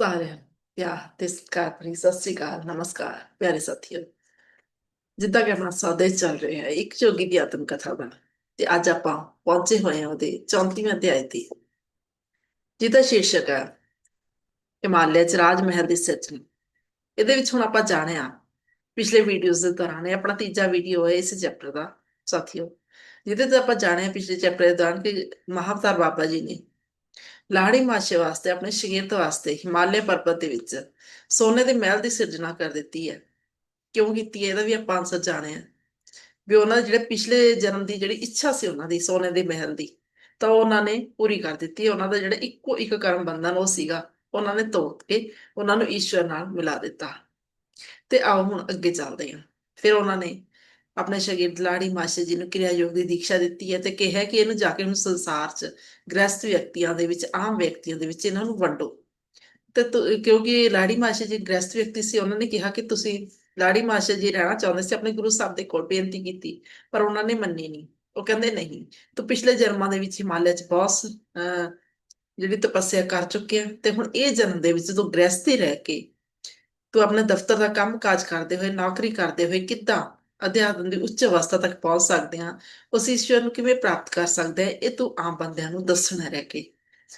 ਸਾਰਿਆਂ ਨੂੰ ਪਿਆਰ ਤੇ ਸਤਿਕਾਰ ਭਰੀ ਸਤਿ ਸ੍ਰੀ ਅਕਾਲ ਨਮਸਕਾਰ ਪਿਆਰੇ ਸਾਥੀਓ ਜਿੱਦਾਂ ਕਿ ਆਪਣਾ ਸਾਦੇ ਚੱਲ ਰਿਹਾ ਹੈ ਇੱਕ ਜੋਗੀ ਦੀ ਆਤਮ ਕਥਾ ਦਾ ਤੇ ਅੱਜ ਆਪਾਂ ਪਹੁੰਚੇ ਹੋਏ ਹਾਂ ਉਹਦੇ 34ਵੇਂ ਅਧਿਆਇ ਤੇ ਜਿਹਦਾ ਸ਼ੀਰਸ਼ਕ ਹੈ ਹਿਮਾਲਿਆ ਚ ਰਾਜ ਮਹਿਲ ਦੀ ਸਿਰਜਣਾ ਇਹਦੇ ਵਿੱਚ ਹੁਣ ਆਪਾਂ ਜਾਣਿਆ ਪਿਛਲੇ ਵੀਡੀਓਜ਼ ਦੇ ਦੌਰਾਨ ਇਹ ਆਪਣਾ ਤੀਜਾ ਵੀਡੀਓ ਹੈ ਇਸ ਚੈਪਟਰ ਦਾ ਸਾਥੀਓ ਜਿਹਦੇ ਤੇ ਆਪਾਂ ਜਾਣਿਆ ਪਿਛਲੇ ਚੈਪਟਰ ਦੇ ਦੌਰਾਨ ਕਿ ਮਹਾਵਤਾਰ ਬਾਬਾ ਜੀ ਨੇ ਲਾੜੀ ਮਾਸ਼ੇ ਵਾਸਤੇ, ਆਪਣੇ ਸ਼ਗਿਰਦ ਵਾਸਤੇ, ਹਿਮਾਲਿਆ ਪਰਬਤ ਦੇ ਵਿੱਚ ਸੋਨੇ ਦੇ ਮਹਿਲ ਦੀ ਸਿਰਜਣਾ ਕਰ ਦਿੱਤੀ ਹੈ। ਕਿਉਂ ਕੀਤੀ ਹੈ? ਇਹਦਾ ਵੀ ਆਪਾਂ ਅੰਸਰ ਜਾਣਿਆ ਵੀ ਉਹਨਾਂ ਦੇ ਜਿਹੜੇ ਪਿਛਲੇ ਜਨਮ ਦੀ ਜਿਹੜੀ ਇੱਛਾ ਸੀ ਉਹਨਾਂ ਦੀ, ਸੋਨੇ ਦੇ ਮਹਿਲ ਦੀ, ਤਾਂ ਉਹਨਾਂ ਨੇ ਪੂਰੀ ਕਰ ਦਿੱਤੀ ਉਹਨਾਂ ਦਾ ਜਿਹੜਾ ਇੱਕੋ ਇੱਕ ਕਰਮ ਬੰਧਨ ਉਹ ਸੀਗਾ, ਉਹਨਾਂ ਨੇ ਤੋੜ ਕੇ ਉਹਨਾਂ ਨੂੰ ਈਸ਼ਵਰ ਨਾਲ ਮਿਲਾ ਦਿੱਤਾ। ਤੇ ਆਓ ਹੁਣ ਅੱਗੇ ਚੱਲਦੇ ਹਾਂ। ਫਿਰ ਉਹਨਾਂ ਨੇ ਆਪਣੇ ਸ਼ਾਗਿਰਦ ਲਾੜੀ ਮਾਸ਼ੇ ਜੀ ਨੂੰ ਕਿਰਿਆ ਯੋਗ ਦੀ ਦੀਕਸ਼ਾ ਦਿੱਤੀ ਹੈ ਤੇ ਕਿਹਾ ਕਿ ਇਹਨੂੰ ਜਾ ਕੇ ਨੂੰ ਸੰਸਾਰ 'ਚ ਗ੍ਰਸਤ ਵਿਅਕਤੀਆਂ ਦੇ ਵਿੱਚ ਆਮ ਵਿਅਕਤੀਆਂ ਦੇ ਵਿੱਚ ਇਹਨਾਂ ਨੂੰ ਵੰਡੋ। ਤੇ ਕਿਉਂਕਿ ਲਾੜੀ ਮਾਸ਼ੇ ਜੀ ਗ੍ਰਸਥ ਵਿਅਕਤੀ ਸੀ ਉਹਨਾਂ ਨੇ ਕਿਹਾ ਕਿ ਤੁਸੀਂ ਲਾੜੀ ਮਾਸ਼ੇ ਜੀ ਰਹਿਣਾ ਚਾਹੁੰਦੇ ਸੀ ਆਪਣੇ ਗੁਰੂ ਸਾਹਿਬ ਦੇ ਕੋਲ ਬੇਨਤੀ ਕੀਤੀ ਪਰ ਉਹਨਾਂ ਨੇ ਮੰਨੀ ਨਹੀਂ। ਉਹ ਕਹਿੰਦੇ ਨਹੀਂ ਤੂੰ ਪਿਛਲੇ ਜਨਮਾਂ ਦੇ ਵਿੱਚ ਹਿਮਾਲਿਆ 'ਚ ਬਹੁਤ ਅਹ, ਜਿਹੜੀ ਤਪੱਸਿਆ ਕਰ ਚੁੱਕੇ ਆ ਤੇ ਹੁਣ ਇਹ ਜਨਮ ਦੇ ਵਿੱਚ ਤੂੰ ਗ੍ਰਸਥੀ ਰਹਿ ਕੇ ਤੂੰ ਆਪਣੇ ਦਫ਼ਤਰ ਦਾ ਕੰਮ ਕਾਜ ਕਰਦੇ ਹੋਏ ਨੌਕਰੀ ਕਰਦੇ ਹੋਏ ਕਿੱਦਾਂ ਅਧਿਆਤਮ ਦੀ ਉੱਚ ਅਵਸਥਾ ਤੱਕ ਪਹੁੰਚ ਸਕਦੇ ਹਾਂ, ਉਸ ਈਸ਼ਵਰ ਨੂੰ ਕਿਵੇਂ ਪ੍ਰਾਪਤ ਕਰ ਸਕਦੇ ਹਾਂ, ਇਹ ਤੂੰ ਆਮ ਬੰਦਿਆਂ ਨੂੰ ਦੱਸਣਾ ਰਹਿ ਕੇ।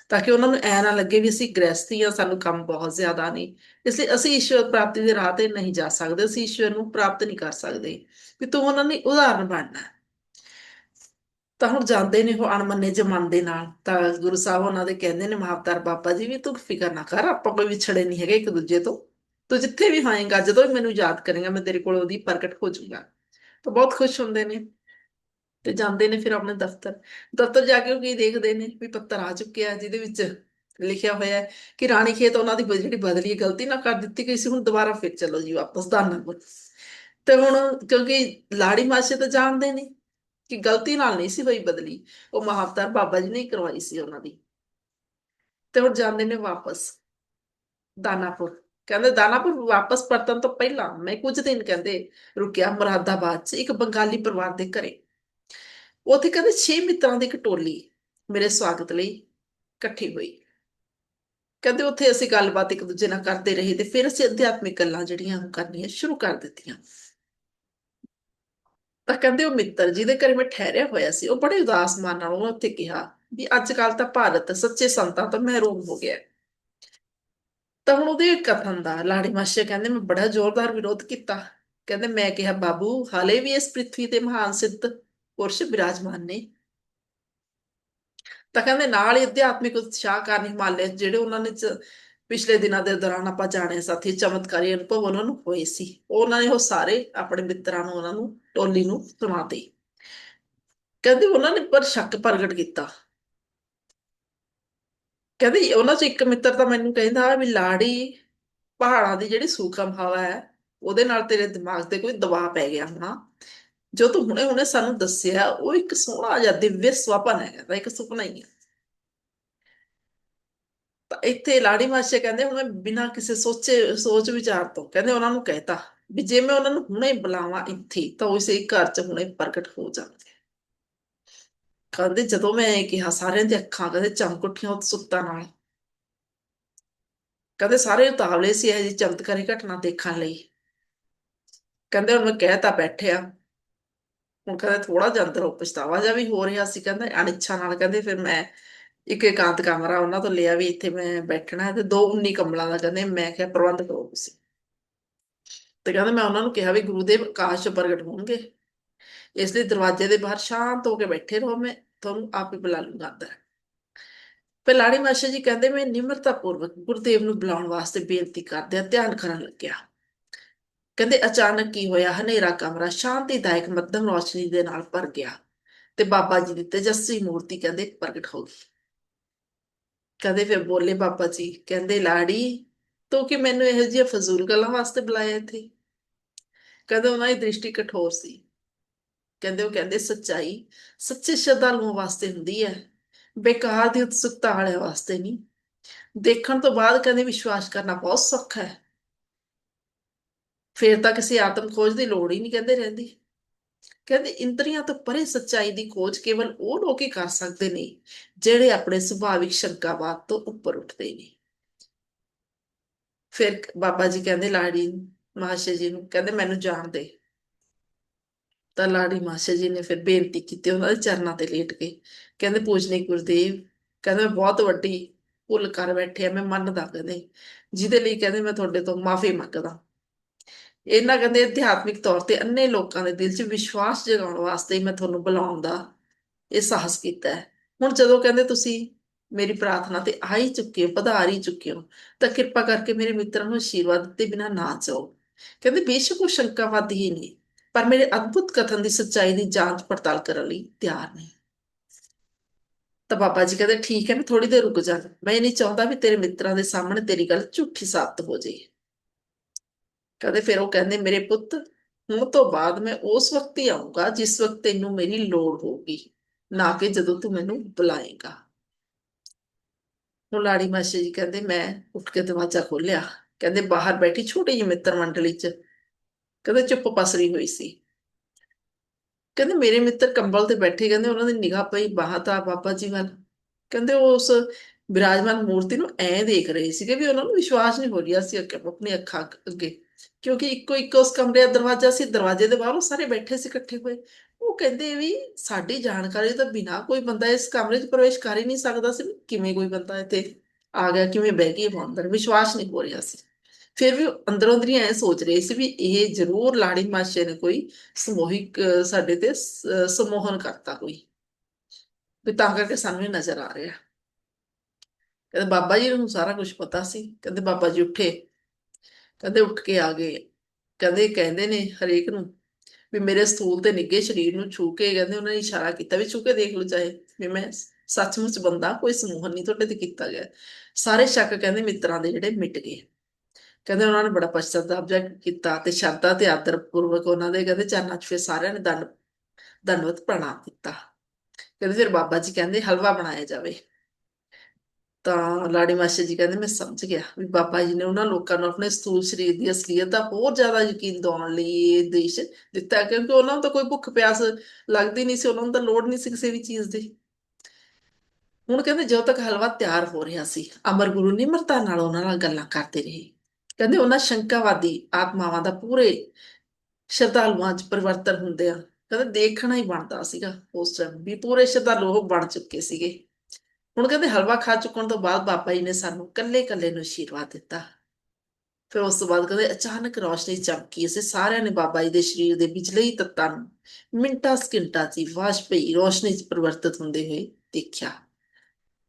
ਤਾਂ ਕਿ ਉਹਨਾਂ ਨੂੰ ਐ ਨਾ ਲੱਗੇ ਵੀ ਅਸੀਂ ਗ੍ਰਸਤੀ ਆ ਸਾਨੂੰ ਕੰਮ ਬਹੁਤ ਜ਼ਿਆਦਾ ਨਹੀਂ ਇਸ ਲਈ ਅਸੀਂ ਈਸ਼ਵਰ ਪ੍ਰਾਪਤੀ ਦੇ ਰਾਹ ਤੇ ਨਹੀਂ ਜਾ ਸਕਦੇ, ਅਸੀਂ ਈਸ਼ਵਰ ਨੂੰ ਪ੍ਰਾਪਤ ਨਹੀਂ ਕਰ ਸਕਦੇ, ਵੀ ਤੂੰ ਉਹਨਾਂ ਨੇ ਉਦਾਹਰਨ ਬਣਨਾ। ਤਾਂ ਹੁਣ ਜਾਂਦੇ ਨੇ ਉਹ ਅਣਮੰਨੇ ਜਮਨ ਦੇ ਨਾਲ, ਤਾਂ ਗੁਰੂ ਸਾਹਿਬ ਉਹਨਾਂ ਦੇ ਕਹਿੰਦੇ ਨੇ, ਮਹਾਵਤਾਰ ਬਾਬਾ ਜੀ ਵੀ ਤੂੰ ਫਿਕਰ ਨਾ ਕਰ, ਆਪਾਂ ਕੋਈ ਵਿਛੜੇ ਨਹੀਂ ਹੈਗੇ ਇੱਕ ਦੂਜੇ ਤੋਂ। ਤੂੰ ਜਿੱਥੇ ਵੀ ਹੋਏਗਾ ਜਦੋਂ ਵੀ ਮੈਨੂੰ ਯਾਦ ਕਰੇਗਾ, ਮੈਂ ਤੇਰੇ ਕੋਲ ਉਹਦੀ ਪ੍ਰਗਟ ਹੋ ਜਾਊਂਗਾ। ਤਾਂ ਬਹੁਤ ਖੁਸ਼ ਹੁੰਦੇ ਨੇ ਤੇ ਜਾਂਦੇ ਨੇ ਫਿਰ ਆਪਣੇ ਦਫ਼ਤਰ। ਦਫ਼ਤਰ ਜਾ ਕੇ ਉਹ ਕੀ ਦੇਖਦੇ ਨੇ? ਵੀ ਪੱਤਰ ਆ ਚੁੱਕਿਆ ਜਿਹਦੇ ਵਿੱਚ ਲਿਖਿਆ ਹੋਇਆ ਹੈ ਕਿ ਰਾਣੀ ਖੇਤ ਉਹਨਾਂ ਦੀ ਜਿਹੜੀ ਬਦਲੀ ਹੈ, ਗਲਤੀ ਨਾ ਕਰ ਦਿੱਤੀ ਗਈ ਸੀ, ਹੁਣ ਦੁਬਾਰਾ ਫਿਰ ਚਲੋ ਜੀ ਵਾਪਸ ਦਾਨਾਪੁਰ ਤੇ ਹੁਣ ਕਿਉਂਕਿ ਲਾੜੀ ਮਾਸੇ ਤਾਂ ਜਾਣਦੇ ਨੇ ਕਿ ਗਲਤੀ ਨਾਲ ਨਹੀਂ ਸੀ ਹੋਈ ਬਦਲੀ, ਉਹ ਮਹਾਵਤਾਰ ਬਾਬਾ ਜੀ ਨੇ ਹੀ ਕਰਵਾਈ ਸੀ ਉਹਨਾਂ ਦੀ। ਤੇ ਹੁਣ ਜਾਂਦੇ ਨੇ ਵਾਪਸ, ਦਾਨਾਪੁਰ। ਕਹਿੰਦੇ ਦਾਨਾਪੁਰ ਵਾਪਸ ਪਰਤਣ ਤੋਂ ਪਹਿਲਾਂ ਮੈਂ ਕੁਝ ਦਿਨ ਕਹਿੰਦੇ ਰੁਕਿਆ ਮੁਰਾਦਾਬਾਦ 'ਚ ਇੱਕ ਬੰਗਾਲੀ ਪਰਿਵਾਰ ਦੇ ਘਰੇ। ਉੱਥੇ ਕਹਿੰਦੇ 6 ਮਿੱਤਰਾਂ ਦੀ ਇੱਕ ਟੋਲੀ ਮੇਰੇ ਸਵਾਗਤ ਲਈ ਇਕੱਠੀ ਹੋਈ। ਕਹਿੰਦੇ ਉੱਥੇ ਅਸੀਂ ਗੱਲਬਾਤ ਇੱਕ ਦੂਜੇ ਨਾਲ ਕਰਦੇ ਰਹੇ ਤੇ ਫਿਰ ਅਸੀਂ ਅਧਿਆਤਮਿਕ ਗੱਲਾਂ ਜਿਹੜੀਆਂ ਉਹ ਕਰਨੀਆਂ ਸ਼ੁਰੂ ਕਰ ਦਿੱਤੀਆਂ। ਤਾਂ ਕਹਿੰਦੇ ਉਹ ਮਿੱਤਰ ਜਿਹਦੇ ਘਰੇ ਮੈਂ ਠਹਿਰਿਆ ਹੋਇਆ ਸੀ, ਉਹ ਬੜੇ ਉਦਾਸ ਮਨ ਨਾਲ ਉਹਨੇ ਉੱਥੇ ਕਿਹਾ ਵੀ ਅੱਜ ਕੱਲ ਤਾਂ ਭਾਰਤ ਸੱਚੇ ਸੰਤਾਂ ਤੋਂ ਮਹਿਰੂਮ ਹੋ ਗਿਆ। ਹੈ। ਤਾਂ ਹੁਣ ਉਹਦੇ ਕਥਨ ਦਾ ਲਾੜੀ ਮਾਸ਼ੇ ਕਹਿੰਦੇ, ਮੈਂ ਬੜਾ ਜ਼ੋਰਦਾਰ ਵਿਰੋਧ ਕੀਤਾ। ਕਹਿੰਦੇ, ਮੈਂ ਕਿਹਾ, ਬਾਬੂ, ਹਾਲੇ ਵੀ ਇਸ ਪ੍ਰਿਥਵੀ ਤੇ ਮਹਾਨ ਸਿੱਧ ਪੁਰਸ਼ ਬਿਰਾਜਮਾਨ ਨੇ। ਤਾਂ ਕਹਿੰਦੇ, ਨਾਲ ਹੀ ਅਧਿਆਤਮਿਕ ਉਤਸ਼ਾਹ ਕਾਰਨ ਹਿਮਾਲਿਆ, ਜਿਹੜੇ ਉਹਨਾਂ ਨੇ ਪਿਛਲੇ ਦਿਨਾਂ ਦੇ ਦੌਰਾਨ ਆਪਾਂ ਜਾਣੇ ਸਾਥੀ ਚਮਤਕਾਰੀ ਅਨੁਭਵ ਉਹਨਾਂ ਨੂੰ ਹੋਏ ਸੀ। ਉਹਨਾਂ ਨੇ ਉਹ ਸਾਰੇ ਆਪਣੇ ਮਿੱਤਰਾਂ ਨੂੰ, ਉਹਨਾਂ ਨੂੰ, ਟੋਲੀ ਨੂੰ ਸੁਣਾਤੇ ਕਹਿੰਦੇ, ਉਹਨਾਂ ਨੇ ਪਰ ਸ਼ੱਕ ਪ੍ਰਗਟ ਕੀਤਾ। ਕਹਿੰਦੇ ਉਹਨਾਂ 'ਚ ਇੱਕ ਮਿੱਤਰ ਤਾਂ ਮੈਨੂੰ ਕਹਿੰਦਾ ਵੀ ਲਾੜੀ ਪਹਾੜਾਂ ਦੀ ਜਿਹੜੀ ਸੂਖਮ ਹਵਾ ਹੈ, ਉਹਦੇ ਨਾਲ ਤੇਰੇ ਦਿਮਾਗ ਤੇ ਕੋਈ ਦਬਾਅ ਪੈ ਗਿਆ ਹੋਣਾ। ਜੋ ਤੂੰ ਹੁਣੇ ਹੁਣੇ ਸਾਨੂੰ ਦੱਸਿਆ, ਉਹ ਇੱਕ ਸੋਹਣਾ ਜਿਹਾ ਦਿਵਯ ਸੁਪਨ ਹੈ ਤਾਂ ਇੱਕ ਸੁਪਨਾ ਹੀ ਹੈ। ਤਾਂ ਇੱਥੇ ਲਾੜੀ ਮਾਸ਼ੇ ਕਹਿੰਦੇ, ਹੁਣ ਮੈਂ ਬਿਨਾਂ ਕਿਸੇ ਸੋਚੇ, ਸੋਚ ਵਿਚਾਰ ਤੋਂ ਕਹਿੰਦੇ ਉਹਨਾਂ ਨੂੰ ਕਹਿਤਾ ਵੀ ਜੇ ਮੈਂ ਉਹਨਾਂ ਨੂੰ ਹੁਣੇ ਬੁਲਾਵਾਂ ਇੱਥੇ, ਤਾਂ ਉਸੇ ਘਰ 'ਚ ਹੁਣੇ ਪ੍ਰਗਟ ਹੋ ਜਾਣਗੇ। ਕਹਿੰਦੇ ਜਦੋਂ ਮੈਂ ਇਹ ਕਿਹਾ ਸਾਰਿਆਂ ਦੀਆਂ ਅੱਖਾਂ ਕਹਿੰਦੇ ਚਮਕ ਉੱਠੀਆਂ ਉਤਸੁਕਤਾ ਨਾਲ। ਕਹਿੰਦੇ ਸਾਰੇ ਉਤਾਵਲੇ ਸੀ ਇਹ ਜੀ ਚਮਤਕਾਰੀ ਘਟਨਾ ਦੇਖਣ ਲਈ। ਕਹਿੰਦੇ ਹੁਣ ਮੈਂ ਕਹਿ ਤਾਂ ਬੈਠਿਆ। ਹੁਣ ਕਹਿੰਦੇ ਥੋੜਾ ਜਿਹਾ ਅੰਦਰੋਂ ਪਛਤਾਵਾ ਜਿਹਾ ਵੀ ਹੋ ਰਿਹਾ ਸੀ। ਕਹਿੰਦਾ ਅਣਿੱਛਾ ਨਾਲ ਕਹਿੰਦੇ ਫਿਰ ਮੈਂ ਇੱਕ ਇਕਾਂਤ ਕਮਰਾ ਉਹਨਾਂ ਤੋਂ ਲਿਆ ਵੀ ਇੱਥੇ ਮੈਂ ਬੈਠਣਾ ਹੈ ਤੇ ਦੋ 19 ਕਮਲਾਂ ਦਾ ਕਹਿੰਦੇ ਮੈਂ ਕਿਹਾ ਪ੍ਰਬੰਧ ਕਰੋ ਤੁਸੀਂ। ਤੇ ਕਹਿੰਦੇ ਮੈਂ ਉਹਨਾਂ ਨੂੰ ਕਿਹਾ ਵੀ ਗੁਰੂ ਗੁਰੂਦੇਵ ਆਕਾਸ਼ 'ਚ ਪ੍ਰਗਟ ਹੋਣਗੇ। ਇਸ ਲਈ ਦਰਵਾਜ਼ੇ ਦੇ ਬਾਹਰ ਸ਼ਾਂਤ ਹੋ ਕੇ ਬੈਠੇ ਰਹੋ, ਮੈਂ ਤੁਹਾਨੂੰ ਆਪ ਹੀ ਬੁਲਾ ਲੂੰਗਾ ਅੰਦਰ। ਫਿਰ ਲਾੜੀ ਮਾਸ਼ਾ ਜੀ ਕਹਿੰਦੇ, ਮੈਂ ਨਿਮਰਤਾ ਪੂਰਵਕ ਗੁਰਦੇਵ ਨੂੰ ਬੁਲਾਉਣ ਵਾਸਤੇ ਬੇਨਤੀ ਕਰਦਿਆਂ ਧਿਆਨ ਕਰਨ ਲੱਗਿਆ। ਕਹਿੰਦੇ, ਅਚਾਨਕ ਕੀ ਹੋਇਆ? ਹਨੇਰਾ ਕਮਰਾ ਸ਼ਾਂਤੀਦਾਇਕ ਮੱਧਮ ਰੌਸ਼ਨੀ ਦੇ ਨਾਲ ਭਰ ਗਿਆ ਤੇ ਬਾਬਾ ਜੀ ਦੀ ਤੇਜਸਵੀ ਮੂਰਤੀ ਕਹਿੰਦੇ ਪ੍ਰਗਟ ਹੋ ਗਈ। ਕਹਿੰਦੇ ਫਿਰ ਬੋਲੇ ਬਾਬਾ ਜੀ, ਕਹਿੰਦੇ, ਲਾੜੀ, ਤੂੰ ਕਿ ਮੈਨੂੰ ਇਹੋ ਜਿਹੀਆਂ ਫਜ਼ੂਲ ਗੱਲਾਂ ਵਾਸਤੇ ਬੁਲਾਇਆ ਇੱਥੇ? ਕਹਿੰਦੇ, ਉਹਨਾਂ ਦੀ ਦ੍ਰਿਸ਼ਟੀ ਕਠੋਰ ਸੀ। ਕਹਿੰਦੇ ਉਹ ਕਹਿੰਦੇ ਸੱਚਾਈ, ਸੱਚੇ ਸ਼ਰਧਾਲੂਆਂ ਵਾਸਤੇ ਹੁੰਦੀ ਹੈ, ਬੇਕਾਰ ਦੀ ਉਤਸੁਕਤਾ ਵਾਲਿਆਂ ਵਾਸਤੇ ਨਹੀਂ। ਦੇਖਣ ਤੋਂ ਬਾਅਦ ਕਹਿੰਦੇ ਵਿਸ਼ਵਾਸ ਕਰਨਾ ਬਹੁਤ ਸੌਖਾ ਹੈ। ਫਿਰ ਤਾਂ ਕਿਸੇ ਆਤਮ ਖੋਜ ਦੀ ਲੋੜ ਹੀ ਨਹੀਂ ਕਹਿੰਦੇ ਰਹਿੰਦੀ। ਕਹਿੰਦੇ ਇੰਦਰੀਆਂ ਤੋਂ ਪਰੇ ਸੱਚਾਈ ਦੀ ਖੋਜ ਕੇਵਲ ਉਹ ਲੋਕ ਹੀ ਕਰ ਸਕਦੇ ਨੇ, ਜਿਹੜੇ ਆਪਣੇ ਸੁਭਾਵਿਕ ਸ਼ੰਕਾਵਾਦ ਤੋਂ ਉੱਪਰ ਉੱਠਦੇ ਨੇ। ਫਿਰ ਬਾਬਾ ਜੀ ਕਹਿੰਦੇ ਲਾੜੀ ਮਹਾਸ਼ੇ ਜੀ ਨੂੰ, ਕਹਿੰਦੇ ਮੈਨੂੰ ਜਾਣ ਦੇ। ਤਾਂ ਲਾੜੀ ਮਾਸ਼ਾ ਜੀ ਨੇ ਫਿਰ ਬੇਨਤੀ ਕੀਤੀ, ਉਹਨਾਂ ਦੇ ਚਰਨਾਂ ਤੇ ਲੇਟ ਕੇ ਕਹਿੰਦੇ ਪੂਜਨੀ ਗੁਰਦੇਵ, ਕਹਿੰਦੇ ਮੈਂ ਬਹੁਤ ਵੱਡੀ ਭੁੱਲ ਕਰ ਬੈਠੇ ਆ ਮੈਂ ਮੰਨਦਾ ਕਹਿੰਦੇ ਜਿਹਦੇ ਲਈ ਕਹਿੰਦੇ ਮੈਂ ਤੁਹਾਡੇ ਤੋਂ ਮਾਫੀ ਮੰਗਦਾ। ਇਹਨਾਂ ਕਹਿੰਦੇ ਅਧਿਆਤਮਿਕ ਤੌਰ ਤੇ ਅੰਨੇ ਲੋਕਾਂ ਦੇ ਦਿਲ 'ਚ ਵਿਸ਼ਵਾਸ ਜਗਾਉਣ ਵਾਸਤੇ ਮੈਂ ਤੁਹਾਨੂੰ ਬੁਲਾਉਣ ਦਾ ਇਹ ਸਾਹਸ ਕੀਤਾ ਹੈ। ਹੁਣ ਜਦੋਂ ਕਹਿੰਦੇ ਤੁਸੀਂ ਮੇਰੀ ਪ੍ਰਾਰਥਨਾ ਤੇ ਆ ਹੀ ਚੁੱਕੇ ਹੋ, ਪਧਾਰ ਹੀ ਚੁੱਕੇ ਹੋ, ਤਾਂ ਕਿਰਪਾ ਕਰਕੇ ਮੇਰੇ ਮਿੱਤਰਾਂ ਨੂੰ ਆਸ਼ੀਰਵਾਦ ਦਿੱਤੇ ਬਿਨਾ ਨਾ ਜਾਓ। ਕਹਿੰਦੇ ਬੇਸ਼ੱਕ ਉਹ ਸ਼ੰਕਾਵਾਦੀ ਹੀ ਨਹੀਂ। ਪਰ ਮੇਰੇ ਅਦਭੁਤ ਕਥਨ ਦੀ ਸੱਚਾਈ ਦੀ ਜਾਂਚ ਪੜਤਾਲ ਕਰਨ ਲਈ ਤਿਆਰ ਨਹੀਂ ਤਾਂ ਬਾਬਾ ਜੀ ਕਹਿੰਦੇ, ਠੀਕ ਹੈ, ਮੈਂ ਥੋੜੀ ਦੇਰ ਰੁਕ ਜਾ। ਮੈਂ ਇਹ ਨਹੀਂ ਚਾਹੁੰਦਾ ਵੀ ਤੇਰੇ ਮਿੱਤਰਾਂ ਦੇ ਸਾਹਮਣੇ ਤੇਰੀ ਗੱਲ ਝੂਠੀ ਸਾਬਤ ਹੋ ਜੇ ਕਹਿੰਦੇ, ਫਿਰ ਉਹ ਕਹਿੰਦੇ, ਮੇਰੇ ਪੁੱਤ, ਹੁਣ ਤੋਂ ਬਾਅਦ ਮੈਂ ਉਸ ਵਕਤ ਹੀ ਆਉਂਗਾ ਜਿਸ ਵਕਤ ਤੈਨੂੰ ਮੇਰੀ ਲੋੜ ਹੋਊਗੀ, ਨਾ ਕਿ ਜਦੋਂ ਤੂੰ ਮੈਨੂੰ ਬੁਲਾਏਗਾ। ਹੁਣ ਲਾੜੀ ਮਾਸੀ ਜੀ ਕਹਿੰਦੇ, ਮੈਂ ਉੱਠ ਕੇ ਦਰਵਾਜ਼ਾ ਖੋਲਿਆ ਕਹਿੰਦੇ, ਬਾਹਰ ਬੈਠੀ ਛੋਟੀ ਜਿਹੀ ਮਿੱਤਰ ਮੰਡਲੀ 'ਚ ਕਹਿੰਦੇ ਚੁੱਪ ਪਸਰੀ ਹੋਈ ਸੀ। ਕਹਿੰਦੇ ਮੇਰੇ ਮਿੱਤਰ ਕੰਬਲ ਤੇ ਬੈਠੇ, ਕਹਿੰਦੇ ਉਹਨਾਂ ਦੀ ਨਿਗਾਹ ਪਈ ਬਾਹਤਾ ਬਾਬਾ ਜੀ ਵੱਲ। ਕਹਿੰਦੇ ਉਹ ਉਸ ਵਿਰਾਜਮਾਨ ਮੂਰਤੀ ਨੂੰ ਐਂ ਦੇਖ ਰਹੇ ਸੀਗੇ ਵੀ ਉਹਨਾਂ ਨੂੰ ਵਿਸ਼ਵਾਸ ਨਹੀਂ ਹੋ ਰਿਹਾ ਸੀ ਅੱਗੇ, ਆਪਣੀ ਅੱਖਾਂ ਅੱਗੇ। ਕਿਉਂਕਿ ਇੱਕੋ ਇੱਕ ਉਸ ਕਮਰੇ ਦਾ ਦਰਵਾਜ਼ਾ ਸੀ, ਦਰਵਾਜ਼ੇ ਦੇ ਬਾਹਰ ਉਹ ਸਾਰੇ ਬੈਠੇ ਸੀ ਇਕੱਠੇ ਹੋਏ। ਉਹ ਕਹਿੰਦੇ ਵੀ ਸਾਡੀ ਜਾਣਕਾਰੀ ਤੋਂ ਬਿਨਾ ਕੋਈ ਬੰਦਾ ਇਸ ਕਮਰੇ 'ਚ ਪ੍ਰਵੇਸ਼ ਕਰ ਹੀ ਨਹੀਂ ਸਕਦਾ ਸੀ, ਵੀ ਕਿਵੇਂ ਕੋਈ ਬੰਦਾ ਇੱਥੇ ਆ ਗਿਆ, ਕਿਵੇਂ ਬਹਿ ਗਿਆ ਅੰਦਰ ਵਿਸ਼ਵਾਸ ਨਹੀਂ ਹੋ ਰਿਹਾ ਸੀ। ਫਿਰ ਵੀ ਉਹ ਅੰਦਰੋਂ ਅੰਦਰੀ ਐ ਸੋਚ ਰਹੇ ਸੀ ਵੀ ਇਹ ਜ਼ਰੂਰ ਲਾੜੀ ਮਾਸ਼ੇ ਨੇ ਕੋਈ ਸਮੂਹਿਕ ਅਹ, ਸਾਡੇ ਤੇ ਸਮੋਹਨ ਕਰਤਾ ਕੋਈ। ਵੀ ਤਾਂ ਕਰਕੇ ਸਾਨੂੰ ਇਹ ਨਜ਼ਰ ਆ ਰਿਹਾ। ਕਹਿੰਦੇ ਬਾਬਾ ਜੀ ਨੂੰ ਸਾਰਾ ਕੁਝ ਪਤਾ ਸੀ। ਕਹਿੰਦੇ ਬਾਬਾ ਜੀ ਉੱਠੇ। ਕਹਿੰਦੇ ਉੱਠ ਕੇ ਆ ਗਏ। ਕਹਿੰਦੇ ਕਹਿੰਦੇ ਨੇ ਹਰੇਕ ਨੂੰ ਵੀ ਮੇਰੇ ਸਥੂਲ ਤੇ ਨਿੱਗੇ ਸਰੀਰ ਨੂੰ ਛੂ ਕੇ ਕਹਿੰਦੇ ਉਹਨਾਂ ਨੇ ਇਸ਼ਾਰਾ ਕੀਤਾ ਵੀ ਛੂ ਕੇ ਦੇਖ ਲਓ ਚਾਹੇ ਵੀ ਮੈਂ ਸੱਚਮੁੱਚ ਬੰਦਾ ਕੋਈ ਸਮੂਹਨ ਨਹੀਂ ਤੁਹਾਡੇ ਤੇ ਕੀਤਾ ਗਿਆ। ਸਾਰੇ ਸ਼ੱਕ ਕਹਿੰਦੇ ਮਿੱਤਰਾਂ ਦੇ ਜਿਹੜੇ ਮਿਟ ਗਏ। ਕਹਿੰਦੇ ਉਹਨਾਂ ਨੇ ਬੜਾ ਪਛਤਾਵਾ ਜ਼ਾਹਿਰ ਕੀਤਾ ਤੇ ਸ਼ਰਧਾ ਤੇ ਆਦਰ ਪੂਰਵਕ ਉਹਨਾਂ ਦੇ, ਕਹਿੰਦੇ ਚਰਨਾਂ 'ਚ ਫਿਰ ਸਾਰਿਆਂ ਨੇ ਦੰਡ, ਦੰਡਵਤ ਪ੍ਰਣਾਮ ਕੀਤਾ। ਕਹਿੰਦੇ ਫਿਰ ਬਾਬਾ ਜੀ ਕਹਿੰਦੇ ਹਲਵਾ ਬਣਾਇਆ ਜਾਵੇ। ਤਾਂ ਲਾੜੀ ਮਾਸਟਰ ਜੀ ਕਹਿੰਦੇ ਮੈਂ ਸਮਝ ਗਿਆ ਵੀ ਬਾਬਾ ਜੀ ਨੇ ਉਹਨਾਂ ਲੋਕਾਂ ਨੂੰ ਆਪਣੇ ਸਥੂਲ ਸਰੀਰ ਦੀ ਅਸਲੀਅਤ ਦਾ ਹੋਰ ਜ਼ਿਆਦਾ ਯਕੀਨ ਦਿਵਾਉਣ ਲਈ ਇਹ ਦੇਸ਼ ਦਿੱਤਾ ਕਿਉਂਕਿ ਉਹਨਾਂ ਨੂੰ ਤਾਂ ਕੋਈ ਭੁੱਖ ਪਿਆਸ ਲੱਗਦੀ ਨਹੀਂ ਸੀ, ਉਹਨਾਂ ਨੂੰ ਤਾਂ ਲੋੜ ਨਹੀਂ ਸੀ ਕਿਸੇ ਵੀ ਚੀਜ਼ ਦੀ। ਹੁਣ ਕਹਿੰਦੇ ਜਦੋਂ ਤੱਕ ਹਲਵਾ ਤਿਆਰ ਹੋ ਰਿਹਾ ਸੀ, ਅਮਰ ਗੁਰੂ ਨਿਮਰਤਾ ਨਾਲ ਉਹਨਾਂ ਨਾਲ ਗੱਲਾਂ ਕਰਦੇ ਰਹੇ। ਕਹਿੰਦੇ ਉਹਨਾਂ ਸ਼ੰਕਾਵਾਦੀ ਆਤਮਾਵਾਂ ਦਾ ਪੂਰੇ ਸ਼ਰਧਾਲੂਆਂ 'ਚ ਪਰਿਵਰਤਨ ਹੁੰਦੇ ਆ। ਕਹਿੰਦੇ ਦੇਖਣਾ ਹੀ ਬਣਦਾ ਸੀਗਾ ਉਸ ਟਾਈਮ ਵੀ ਪੂਰੇ ਸ਼ਰਧਾਲੂ ਉਹ ਬਣ ਚੁੱਕੇ ਸੀਗੇ। ਹੁਣ ਕਹਿੰਦੇ ਹਲਵਾ ਖਾ ਚੁੱਕਣ ਤੋਂ ਬਾਅਦ ਬਾਬਾ ਜੀ ਨੇ ਸਾਨੂੰ ਕੱਲੇ ਕੱਲੇ ਨੂੰ ਆਸ਼ੀਰਵਾਦ ਦਿੱਤਾ। ਫਿਰ ਉਸ ਤੋਂ ਬਾਅਦ ਕਹਿੰਦੇ ਅਚਾਨਕ ਰੌਸ਼ਨੀ ਚਮਕੀ, ਅਸੀਂ ਸਾਰਿਆਂ ਨੇ ਬਾਬਾ ਜੀ ਦੇ ਸਰੀਰ ਦੇ ਵਿਚਲੇ ਤੱਤਾਂ ਨੂੰ ਮਿੰਟਾਂ ਸਕਿੰਟਾਂ 'ਚ ਹੀ ਵਾਸ਼ਪਈ ਰੌਸ਼ਨੀ 'ਚ ਪਰਿਵਰਤਿਤ ਹੁੰਦੇ ਹੋਏ ਦੇਖਿਆ।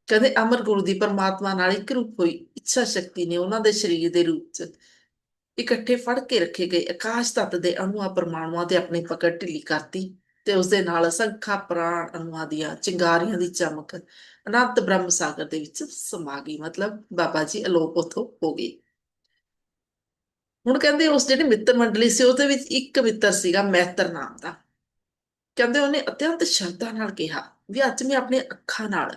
ਕਹਿੰਦੇ ਅਮਰ ਗੁਰੂ ਦੀ ਪਰਮਾਤਮਾ ਨਾਲ ਇੱਕ ਰੂਪ ਹੋਈ, ਇੱਛਾ ਸ਼ਕਤੀ ਨੇ ਉਹਨਾਂ ਦੇ ਸਰੀਰ ਦੇ ਰੂਪ 'ਚ ਇਕੱਠੇ ਫੜ ਕੇ ਰੱਖੇ ਗਏ, ਆਕਾਸ਼ ਤੱਤ ਦੇ ਅਣੂਆਂ ਪਰਮਾਣੂਆਂ ਤੇ ਆਪਣੀ ਪਕੜ ਢਿੱਲੀ ਕਰਤੀ ਤੇ ਉਸ ਦੇ ਨਾਲ ਸੰਖਾ ਪ੍ਰਾਣ ਅਣੂਆਂ ਦੀਆਂ ਚਿੰਗਾਰੀਆਂ ਦੀ ਚਮਕ, ਅਨੰਤ ਬ੍ਰਹਮ ਸਾਗਰ ਦੇ ਵਿੱਚ ਸਮਾ ਗਈ, ਮਤਲਬ ਬਾਬਾ ਜੀ ਅਲੋਪ ਉੱਥੋਂ ਹੋ ਗਏ। ਹੁਣ ਕਹਿੰਦੇ ਉਸ ਜਿਹੜੀ ਮਿੱਤਰ ਮੰਡਲੀ ਸੀ, ਉਹਦੇ ਵਿੱਚ ਇੱਕ ਮਿੱਤਰ ਸੀਗਾ ਮਹਿਤਰ ਨਾਮ ਦਾ। ਕਹਿੰਦੇ ਉਹਨੇ ਅਤਿਅੰਤ ਸ਼ਰਧਾ ਨਾਲ ਕਿਹਾ ਵੀ ਅੱਜ ਮੈਂ ਆਪਣੀਆਂ ਅੱਖਾਂ ਨਾਲ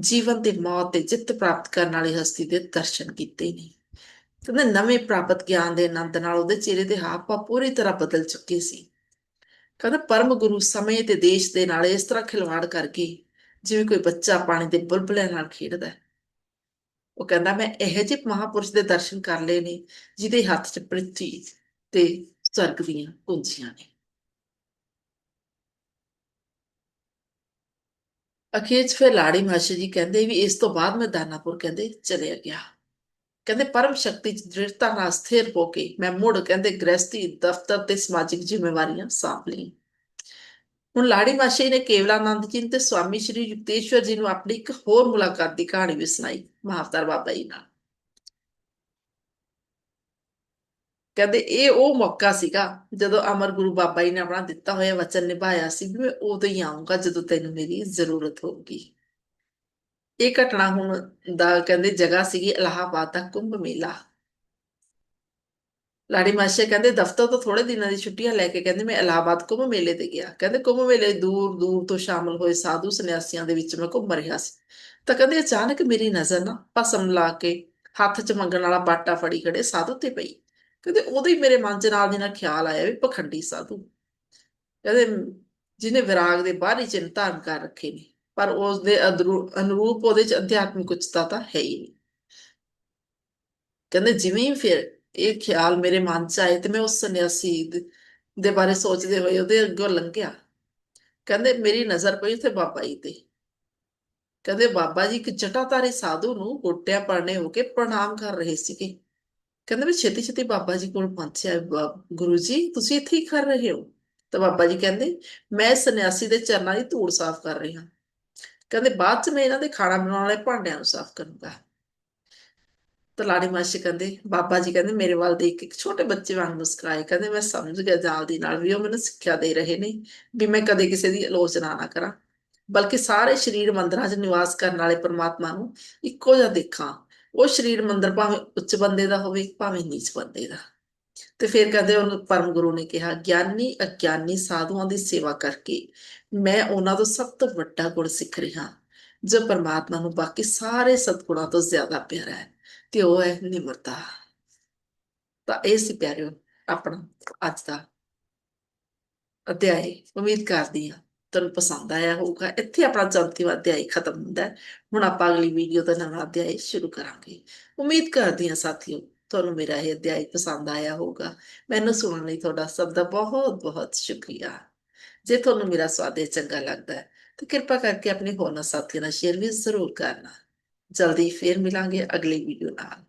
ਜੀਵਨ ਤੇ ਮੌਤ ਤੇ ਜਿੱਤ ਪ੍ਰਾਪਤ ਕਰਨ ਵਾਲੀ ਹਸਤੀ ਦੇ ਦਰਸ਼ਨ ਕੀਤੇ ਨੇ। ਕਹਿੰਦੇ ਨਵੇਂ ਪ੍ਰਾਪਤ ਗਿਆਨ ਦੇ ਆਨੰਦ ਨਾਲ ਉਹਦੇ ਚਿਹਰੇ ਦੇ ਹਾਪਾ ਪੂਰੀ ਤਰ੍ਹਾਂ ਬਦਲ ਚੁੱਕੇ ਸੀ। ਕਹਿੰਦਾ ਪਰਮ ਗੁਰੂ ਸਮੇਂ ਤੇ ਦੇਸ਼ ਦੇ ਨਾਲ ਇਸ ਤਰ੍ਹਾਂ ਖਿਲਵਾੜ ਕਰਕੇ ਜਿਵੇਂ ਕੋਈ ਬੱਚਾ ਪਾਣੀ ਦੇ ਬੁਲਬੁਲਿਆਂ ਨਾਲ ਖੇਡਦਾ ਹੈ। ਉਹ ਕਹਿੰਦਾ, ਮੈਂ ਇਹੋ ਜਿਹੇ ਮਹਾਪੁਰਸ਼ ਦੇ ਦਰਸ਼ਨ ਕਰ ਲਏ ਨੇ ਜਿਹਦੇ ਹੱਥ 'ਚ ਪ੍ਰਿਥਵੀ ਤੇ ਸਵਰਗ ਦੀਆਂ ਕੁੰਜੀਆਂ ਨੇ। ਅਖੀਰ 'ਚ ਫਿਰ ਲਾੜੀ ਮਾਸਟਰ ਜੀ ਕਹਿੰਦੇ ਵੀ ਇਸ ਤੋਂ ਬਾਅਦ ਮੈਂ ਦਾਨਾਪੁਰ ਕਹਿੰਦੇ ਚਲਿਆ ਗਿਆ। ਕਹਿੰਦੇ ਪਰਮ ਸ਼ਕਤੀ 'ਚ ਦ੍ਰਿੜਤਾ ਨਾਲ ਸਥਿਰ ਹੋ ਕੇ ਮੈਂ ਮੁੜ ਕਹਿੰਦੇ ਗ੍ਰਸਤੀ ਦਫ਼ਤਰ ਤੇ ਸਮਾਜਿਕ ਜ਼ਿੰਮੇਵਾਰੀਆਂ ਸਾਂਭ ਲਈਆਂ। ਹੁਣ ਲਾੜੀ ਮਾਸ਼ੀ ਨੇ ਕੇਵਲਾਨੰਦ ਜੀ ਤੇ ਸਵਾਮੀ ਸ਼੍ਰੀ ਯੁਕਤੇਸ਼ਵਰ ਜੀ ਨੂੰ ਆਪਣੀ ਇੱਕ ਹੋਰ ਮੁਲਾਕਾਤ ਦੀ ਕਹਾਣੀ ਵੀ ਸੁਣਾਈ। ਮਹਾਵਤਾਰ ਬਾਬਾ ਜੀ ਨਾਲ। ਕਹਿੰਦੇ ਇਹ ਉਹ ਮੌਕਾ ਸੀਗਾ ਜਦੋਂ ਅਮਰ ਗੁਰੂ ਬਾਬਾ ਜੀ ਨੇ ਆਪਣਾ ਦਿੱਤਾ ਹੋਇਆ ਵਚਨ ਨਿਭਾਇਆ ਸੀ ਵੀ ਮੈਂ ਉਦੋਂ ਹੀ ਆਉਂਗਾ ਜਦੋਂ ਤੈਨੂੰ ਮੇਰੀ ਜ਼ਰੂਰਤ ਹੋਊਗੀ। ਇਹ ਘਟਨਾ ਹੁਣ ਦਾ ਕਹਿੰਦੇ ਜਗ੍ਹਾ ਸੀਗੀ ਇਲਾਹਾਬਾਦ ਦਾ ਕੁੰਭ ਮੇਲਾ। ਲਾੜੀ ਮਾਸ਼ੇ ਕਹਿੰਦੇ ਦਫ਼ਤਰ ਤੋਂ ਥੋੜੇ ਦਿਨਾਂ ਦੀ ਛੁੱਟੀਆਂ ਲੈ ਕੇ ਕਹਿੰਦੇ ਮੈਂ ਇਲਾਹਾਬਾਦ ਕੁੰਭ ਮੇਲੇ ਤੇ ਗਿਆ। ਕਹਿੰਦੇ ਕੁੰਭ ਮੇਲੇ ਦੂਰ ਦੂਰ ਤੋਂ ਸ਼ਾਮਲ ਹੋਏ ਸਾਧੂ ਸੰਨਿਆਸੀਆਂ ਦੇ ਵਿੱਚ ਮੈਂ ਘੁੰਮ ਰਿਹਾ ਸੀ। ਤਾਂ ਕਹਿੰਦੇ ਅਚਾਨਕ ਮੇਰੀ ਨਜ਼ਰ ਨਾ ਭਸਮ ਲਾ ਕੇ ਹੱਥ 'ਚ ਮੰਗਣ ਵਾਲਾ ਬਾਟਾ ਫੜੀ ਖੜੇ ਸਾਧੂ ਤੇ ਪਈ। ਕਹਿੰਦੇ ਉਹਦੇ ਹੀ ਮੇਰੇ ਮਨ 'ਚ ਨਾਲ ਦੀ ਨਾਲ ਖਿਆਲ ਆਇਆ ਵੀ ਪਖੰਡੀ ਸਾਧੂ। ਕਹਿੰਦੇ ਜਿਹਨੇ ਵਿਰਾਗ ਦੇ ਬਾਹਰੀ ਚਿੰਤਾ ਕਰ ਰੱਖੇ ਨੇ, ਪਰ ਉਸ ਦੇ ਅਨੁਰੂਪ ਉਹਦੇ 'ਚ ਅਧਿਆਤਮਿਕ ਉਚਤਾ ਤਾਂ ਹੈ ਹੀ ਨਹੀਂ। ਕਹਿੰਦੇ ਜਿਵੇਂ ਫਿਰ ਇਹ ਖਿਆਲ ਮੇਰੇ ਮਨ 'ਚ ਆਏ ਤੇ ਮੈਂ ਉਸ ਸੰਨਿਆਸੀ ਦੇ ਬਾਰੇ ਸੋਚਦੇ ਹੋਏ ਉਹਦੇ ਅੱਗੋਂ ਲੰਘਿਆ। ਕਹਿੰਦੇ ਮੇਰੀ ਨਜ਼ਰ ਪਈ ਉੱਥੇ ਬਾਬਾ ਜੀ ਤੇ। ਕਹਿੰਦੇ ਬਾਬਾ ਜੀ ਇੱਕ ਜਟਾਧਾਰੀ ਸਾਧੂ ਨੂੰ ਗੋਟਿਆਂ ਪਰਨੇ ਹੋ ਕੇ ਪ੍ਰਣਾਮ ਕਰ ਰਹੇ ਸੀਗੇ। ਕਹਿੰਦੇ ਮੈਂ ਛੇਤੀ ਛੇਤੀ ਬਾਬਾ ਜੀ ਕੋਲ ਪਹੁੰਚਿਆ "ਬਾ- ਗੁਰੂ ਜੀ, ਤੁਸੀਂ ਇੱਥੇ ਹੀ ਕਰ ਰਹੇ ਹੋ। ਤਾਂ ਬਾਬਾ ਜੀ ਕਹਿੰਦੇ, ਮੈਂ ਸੰਨਿਆਸੀ ਦੇ ਚਰਨਾਂ ਦੀ ਧੂੜ ਸਾਫ਼ ਕਰ ਰਹੀ ਹਾਂ। ਕਹਿੰਦੇ, ਬਾਅਦ ਚ ਮੈਂ ਇਹਨਾਂ ਦੇ ਖਾਣਾ ਬਣਾਉਣ ਵਾਲੇ ਭਾਂਡਿਆਂ ਨੂੰ ਸਾਫ਼ ਕਰੂੰਗਾ। ਤਾਂ ਲਾੜੀ ਮਾਸੀ ਕਹਿੰਦੇ, ਬਾਬਾ ਜੀ ਕਹਿੰਦੇ, ਮੇਰੇ ਵੱਲ ਦੇਖ ਇੱਕ ਛੋਟੇ ਬੱਚੇ ਵਾਂਗ ਮੁਸਕਰਾਏ। ਕਹਿੰਦੇ, ਮੈਂ ਸਮਝ ਗਿਆ ਜਲਦੀ ਨਾਲ ਵੀ ਉਹ ਮੈਨੂੰ ਸਿੱਖਿਆ ਦੇ ਰਹੇ ਨੇ, ਵੀ ਮੈਂ ਕਦੇ ਕਿਸੇ ਦੀ ਆਲੋਚਨਾ ਨਾ ਕਰਾਂ। ਬਲਕਿ ਸਾਰੇ ਸਰੀਰ ਮੰਦਰਾਂ 'ਚ ਨਿਵਾਸ ਕਰਨ ਵਾਲੇ ਪਰਮਾਤਮਾ ਨੂੰ ਇੱਕੋ ਜਿਹਾ ਦੇਖਾਂ। ਉਹ ਸਰੀਰ ਮੰਦਰ ਭਾਵੇਂ ਉੱਚ ਬੰਦੇ ਦਾ ਹੋਵੇ, ਭਾਵੇਂ ਨੀਚ ਬੰਦੇ ਦਾ। ਤੇ ਫਿਰ ਕਹਿੰਦੇ ਉਹਨੂੰ ਪਰਮ ਗੁਰੂ ਨੇ ਕਿਹਾ, ਗਿਆਨੀ, ਅਗਿਆਨੀ ਸਾਧੂਆਂ ਦੀ ਸੇਵਾ ਕਰਕੇ ਮੈਂ ਉਹਨਾਂ ਤੋਂ ਸਭ ਤੋਂ ਵੱਡਾ ਗੁਣ ਸਿੱਖ ਰਿਹਾ ਜੋ ਪਰਮਾਤਮਾ ਨੂੰ ਬਾਕੀ ਸਾਰੇ ਸਤਗੁਣਾਂ ਤੋਂ ਜ਼ਿਆਦਾ ਪਿਆਰਾ ਹੈ, ਤੇ ਉਹ ਹੈ ਨਿਮਰਤਾ। ਤਾਂ ਇਹ ਸੀ ਪਿਆਰਿਓ, ਆਪਣਾ ਅੱਜ ਦਾ ਅਧਿਆਇ ਉਮੀਦ ਕਰਦੀ ਹਾਂ ਤੁਹਾਨੂੰ ਪਸੰਦ ਆਇਆ ਹੋਊਗਾ। ਇੱਥੇ ਆਪਣਾ 34ਵਾਂ ਅਧਿਆਇ ਖਤਮ ਹੁੰਦਾ ਹੈ। ਹੁਣ ਆਪਾਂ ਅਗਲੀ ਵੀਡੀਓ ਦਾ ਨਵਾਂ ਅਧਿਆਇ ਸ਼ੁਰੂ ਕਰਾਂਗੇ। ਉਮੀਦ ਕਰਦੀ ਹਾਂ ਸਾਥੀਓ, ਤੁਹਾਨੂੰ ਮੇਰਾ ਇਹ ਅਧਿਆਇ ਪਸੰਦ ਆਇਆ ਹੋਊਗਾ। ਮੈਨੂੰ ਸੁਣਨ ਲਈ ਤੁਹਾਡਾ ਸਭ ਦਾ ਬਹੁਤ ਬਹੁਤ ਸ਼ੁਕਰੀਆ। ਜੇ ਤੁਹਾਨੂੰ ਮੇਰਾ ਸਵਾਦ ਇਹ ਚੰਗਾ ਲੱਗਦਾ ਹੈ, ਤਾਂ ਕਿਰਪਾ ਕਰਕੇ ਆਪਣੇ ਹੋਰਨਾਂ ਸਾਥੀਆਂ ਨਾਲ ਸ਼ੇਅਰ ਵੀ ਜ਼ਰੂਰ ਕਰਨਾ। ਜਲਦੀ ਫੇਰ ਮਿਲਾਂਗੇ ਅਗਲੀ ਵੀਡੀਓ ਨਾਲ।